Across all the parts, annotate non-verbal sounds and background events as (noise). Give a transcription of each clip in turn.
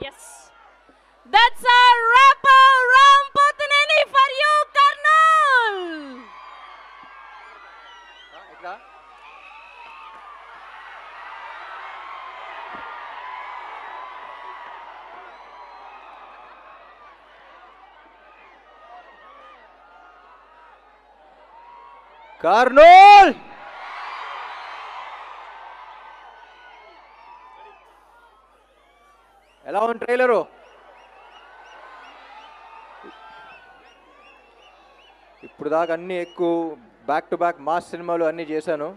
Yes. That's a wrap around Potanini for you, Colonel. Carnal! ఎలా ఉంది trailer? ఇప్పుడు దాకా అన్ని ఎక్కువ బ్యాక్ టు బ్యాక్ మాస్ సినిమాలు అన్నీ చేశాను.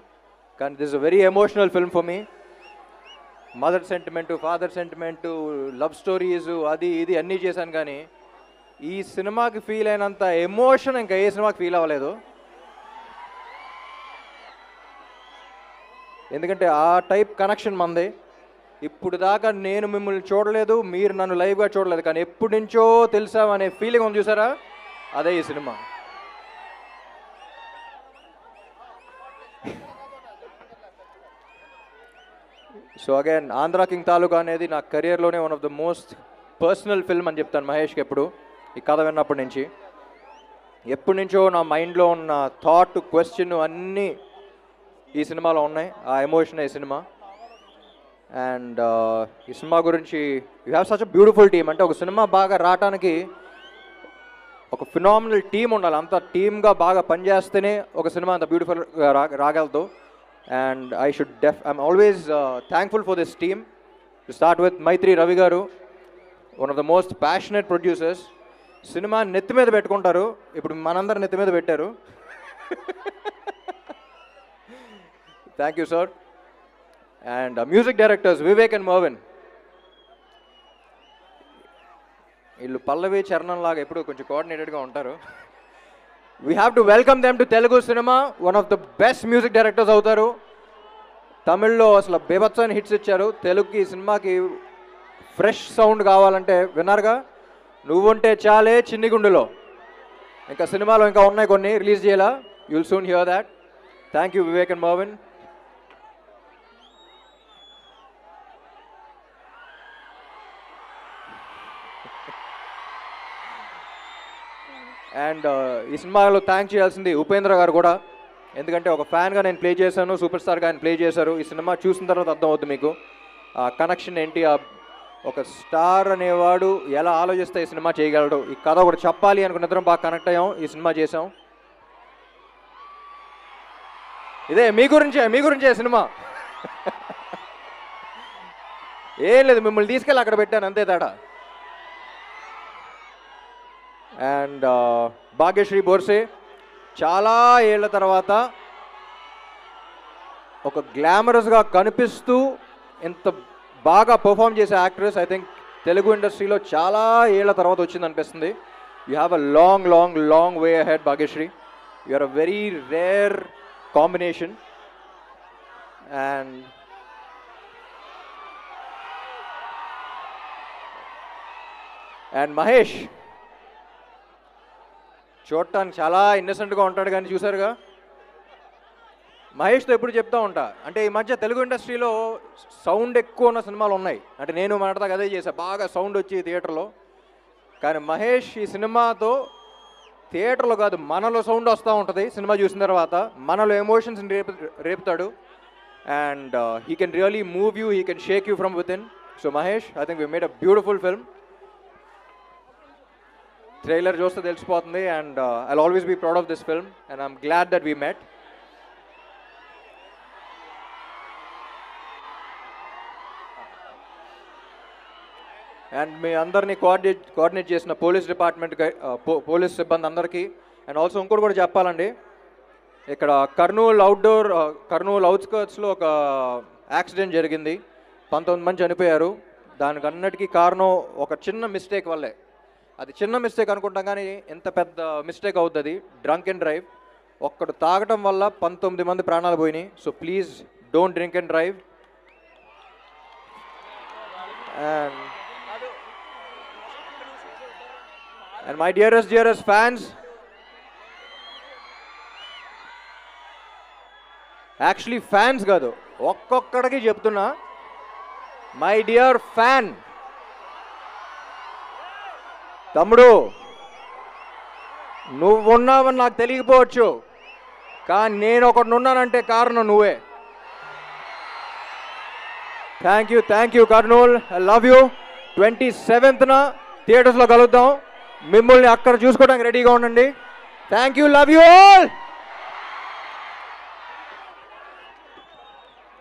కానీ this a very emotional film for me mother sentiment father sentiment love stories అది ఇది అన్నీ చేశాను కానీ ఈ సినిమాకి ఫీల్ అయినంత ఎమోషన్ ఇంకా ఏ సినిమాకి ఫీల్ అవ్వలేదు. ఎందుకంటే ఆ టైప్ కనెక్షన్ మంది. ఇప్పుడు దాకా నేను మిమ్మల్ని చూడలేదు మీరు నన్ను లైవ్గా చూడలేదు కానీ ఎప్పటి నుంచో తెలుసామనే ఫీలింగ్ ఉంది చూసారా? అదే ఈ cinema. So again Andhra king Taluka అనేది నా కెరియర్లోనే one of the most personal film అని చెప్తాను మహేష్కి ఎప్పుడు ఈ కథ విన్నప్పటి నుంచి. ఎప్పటి నుంచో నా మైండ్లో ఉన్న థాట్ క్వశ్చన్ అన్నీ ఈ సినిమాలో ఉన్నాయి. ఆ ఎమోషన్ ఈ సినిమా. అండ్ uh, ఈ సినిమా గురించి you have such a beautiful team అంటే ఒక సినిమా బాగా రావటానికి ఒక ఫినామినల్ టీమ్ ఉండాలి. అంత టీమ్గా బాగా పనిచేస్తేనే ఒక సినిమా అంత బ్యూటిఫుల్గా రా రాగలదు. And I should def I'm always thankful for this team to start with Maithri Ravi garu one of the most passionate producers cinema నెత్తి మీద పెట్టుకుంటారు. ఇప్పుడు మనందరు నెత్తి మీద పెట్టారు. Thank you sir and music directors Vivek and Mervin వీళ్ళు పల్లవి చరణం లాగా ఎప్పుడు కొంచెం కోఆర్డినేటెడ్గా ఉంటారు. We have to welcome them to Telugu cinema one of the best music directors అవుతారు. తమిళ్ళో అసలు బేబత్సని హిట్స్ ఇచ్చారు. తెలుగుకి ఈ సినిమాకి ఫ్రెష్ సౌండ్ కావాలంటే విన్నారుగా? నువ్వుంటే చాలే చిన్ని గుండులో ఇంకా సినిమాలో ఇంకా ఉన్నాయి కొన్ని. రిలీజ్ చేయాలా? You'll soon hear that thank you Vivek and మోవిన్ and uh, ఈ సినిమాలో థ్యాంక్ చేయాల్సింది ఉపేంద్ర గారు కూడా. ఎందుకంటే ఒక ఫ్యాన్గా నేను ప్లే చేశాను సూపర్ స్టార్గా ఆయన ప్లే చేశారు. ఈ సినిమా చూసిన తర్వాత అర్థమవుతుంది మీకు. ఆ కనెక్షన్ ఏంటి? ఆ ఒక స్టార్ అనేవాడు ఎలా ఆలోచిస్తే ఈ సినిమా చేయగలడు? ఈ కథ ఒకటి చెప్పాలి అనుకున్న ఇద్దరం బాగా కనెక్ట్ అయ్యాం. ఈ సినిమా చేసాం ఇదే మీ గురించే మీ గురించే సినిమా. (laughs) ఏం లేదు మిమ్మల్ని తీసుకెళ్ళి అక్కడ పెట్టాను అంతే తేడా. అండ్ భాగ్యశ్రీ బోర్సే. చాలా ఏళ్ళ తర్వాత ఒక గ్లామరస్గా కనిపిస్తూ ఇంత బాగా పర్ఫామ్ చేసే యాక్ట్రెస్ ఐ థింక్ తెలుగు ఇండస్ట్రీలో చాలా ఏళ్ళ తర్వాత వచ్చింది అనిపిస్తుంది you have a long long long way ahead Bhagyashri. You are a very rare combination. And and Mahesh. చూడటానికి చాలా ఇన్నసెంట్గా ఉంటాడు కానీ చూసారుగా? మహేష్తో ఎప్పుడు చెప్తా ఉంటా. అంటే ఈ మధ్య తెలుగు ఇండస్ట్రీలో సౌండ్ ఎక్కువ ఉన్న సినిమాలు ఉన్నాయి. అంటే నేను మాట్లాడదాకా అదే చేశా. బాగా సౌండ్ వచ్చి థియేటర్లో కానీ మహేష్ ఈ సినిమాతో థియేటర్లో కాదు మనలో సౌండ్ వస్తూ ఉంటుంది. సినిమా చూసిన తర్వాత మనలో ఎమోషన్స్ రేపు రేపుతాడు. And he can really move you he can shake you from with in so Mahesh I think we made a beautiful film trailer చూస్తే తెలిసిపోతుంది and I always be proud of this film and I'm glad that we met and మీ అందరినీ coordinate coordinate చేసిన police department police సిబ్బంది అందరికీ and also ఇంకోటి కూడా చెప్పాలండి. ఇక్కడ కర్నూలు అవుట్డోర్ uh, కర్నూలు అవుట్స్కర్ట్స్లో ఒక యాక్సిడెంట్ జరిగింది. పంతొమ్మిది మంది చనిపోయారు. దానికి అన్నిటికీ కారణం ఒక చిన్న మిస్టేక్ వల్లే. అది చిన్న మిస్టేక్ అనుకుంటాం కానీ ఎంత పెద్ద మిస్టేక్ అవుతుంది డ్రంక్ అండ్ డ్రైవ్ ఒక్కడు తాగటం వల్ల పంతొమ్మిది మంది ప్రాణాలు పోయినాయి. So please don't drink and drive and and my dearest dearest fans actually fans కాదు ఒక్కొక్కడికి చెప్తున్నా. మై డియర్ ఫ్యాన్ తమ్ముడు నువ్వున్నావని నాకు తెలియకపోవచ్చు కానీ నేను ఒకటి ఉన్నానంటే కారణం నువ్వే. Thank you thank you Kurnool. I love you twenty సెవెంత్న థియేటర్స్లో కలుద్దాం. మిమ్మల్ని అక్కడ చూసుకోవడానికి రెడీగా ఉండండి. Thank you love you all